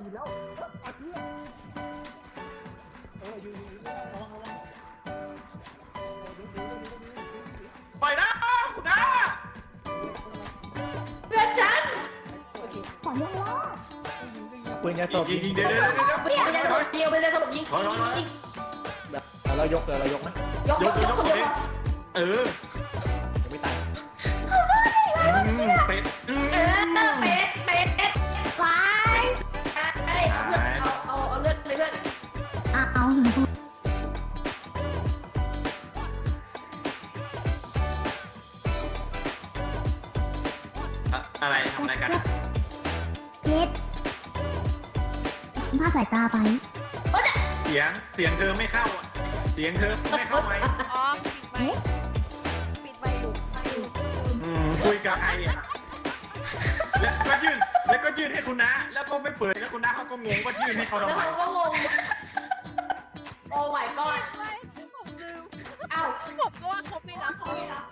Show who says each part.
Speaker 1: ยืนแล้วเอาเพื่อนเออยืนยืนระวังระวังเออดูดูดูดูดูดูดู
Speaker 2: ปล่อยนะคุณน้า
Speaker 3: เพื่อนฉัน
Speaker 4: ขอยังรอด
Speaker 1: ปืนยาสลบ
Speaker 2: ยิงยิงเดี๋ยวเดี๋ยวเดี๋ยว
Speaker 3: ไม่อยากจะสลบยิงไปเลยสลบยิงยิงยิงยิง
Speaker 1: เรายกเลยเรายกไหม
Speaker 3: ยกยกยกคนเดียวพอ
Speaker 2: เออ อะอะไรทำอะไรกันอะ
Speaker 4: เอ็ดผ้าสายตาไป
Speaker 2: เสียงเสียงเธอไม่เข้าอะเสียงเธอไม่เข้าไหม
Speaker 5: อ๋อปิดไมค์ปิดไมค์อยู่ไมค์อยู่
Speaker 2: อืมคุยกับใครอะแล้วก็ยื่นแล้วก็ยื่นให้คุณน้าแล้วก็ไม่เปิดแล้วคุณน้าเขาก็งงว่ายื่นให้เขา
Speaker 3: แล้ว
Speaker 2: ทำไม
Speaker 3: เขาก็งงโอ้ my god
Speaker 5: ไม่ผมลืม
Speaker 3: เอ้า
Speaker 5: ผมก็ว่าเขาไม่รับเขาไม่รับ